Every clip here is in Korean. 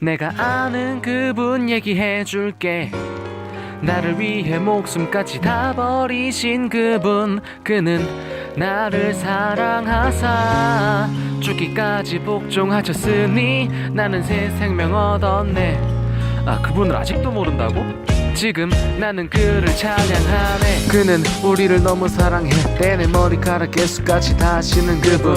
내가 아는 그분 얘기해 줄게. 나를 위해 목숨까지 다 버리신 그분 그는 나를 사랑하사 죽기까지 복종하셨으니 나는 새 생명 얻었네. 아 그분을 아직도 모른다고? 지금 나는 그를 찬양하네. 그는 우리를 너무 사랑해. 내 머리카락 개수까지 다 하시는 그분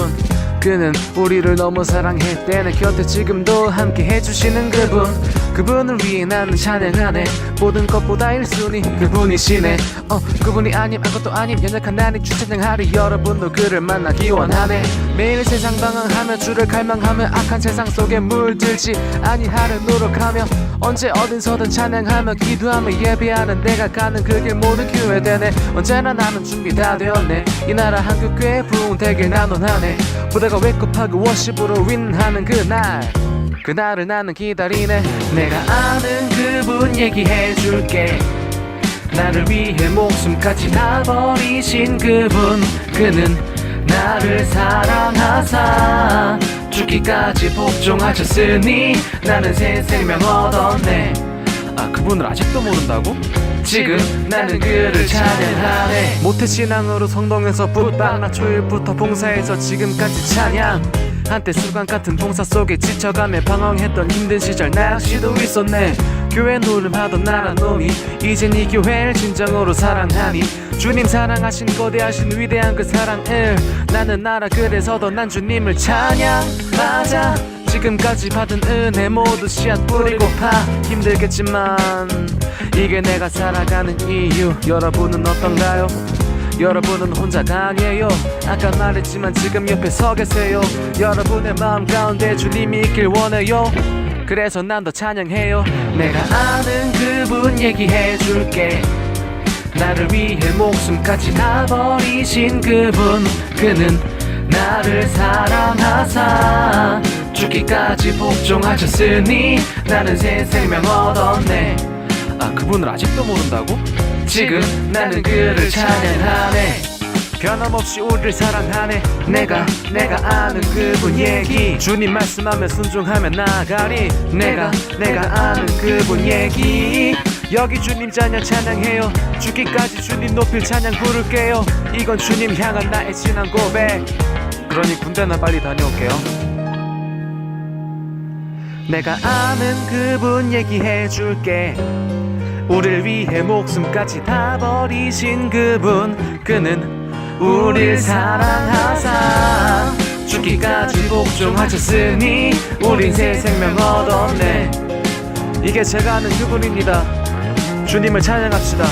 그는 우리를 너무 사랑해 때내 곁에 지금도 함께 해주시는 그분. 그분을 위해 나는 찬양하네 모든 것보다 1순위 그분이시네. 어 그분이 아님 아무것도 아님 연약한 나니 주찬양하리 여러분도 그를 만나기 원하네. 매일 세상 방황하며 주를 갈망하며 악한 세상 속에 물들지 아니하려 노력하며 언제 어딘서든 찬양하며 기도하며 예배하는 내가 가는 그길 모두 교회되네. 언제나 나는 준비 다 되었네. 이 나라 한국 교회 부흥 되길 난 원하네. 부대가 왜급하고 워십으로 윈하는 그날 그날을 나는 기다리네. 내가 아는 그분 얘기해 줄게. 나를 위해 목숨까지 다 버리신 그분 그는 나를 사랑하사 죽기까지 복종하셨으니 나는 새 생명 얻었네. 아 그분을 아직도 모른다고? 지금 나는 그를 찬양하네. 모태신앙으로 성동에서 붙박나 초일부터 봉사해서 지금까지 찬양. 한때 습관 같은 봉사 속에 지쳐가며 방황했던 힘든 시절 나 역시도 있었네 교회 노름하던 나란 놈이 이젠 이 교회를 진정으로 사랑하니 주님 사랑하신 거대하신 위대한 그 사랑을 나는 알아 그래서 더 난 주님을 찬양하자 지금까지 받은 은혜 모두 씨앗 뿌리고 파 힘들겠지만 이게 내가 살아가는 이유 여러분은 어떤가요? 여러분은 혼자가 아니에요. 아까 말했지만 지금 옆에 서 계세요. 여러분의 마음 가운데 주님이 있길 원해요. 그래서 난 더 찬양해요. 내가 아는 그분 얘기해 줄게. 나를 위해 목숨까지 다 버리신 그분. 그는 나를 사랑하사 죽기까지 복종하셨으니 나는 새 생명 얻었네. 아 그분을 아직도 모른다고? 지금 나는 그를 찬양하네. 변함없이 우리를 사랑하네. 내가 내가 아는 그분 얘기. 주님 말씀하며 순종하며 나아가리. 내가 내가 아는 그분 얘기. 여기 주님 찬양 찬양해요. 죽기까지 주님 높일 찬양 부를게요. 이건 주님 향한 나의 진한 고백. 그러니 군대나 빨리 다녀올게요. 내가 아는 그분 얘기해 줄게 우릴 위해 목숨까지 다 버리신 그분 그는 우릴 사랑하사 죽기까지 복종하셨으니 우린 새 생명 얻었네. 이게 제가 아는 그분입니다. 주님을 찬양합시다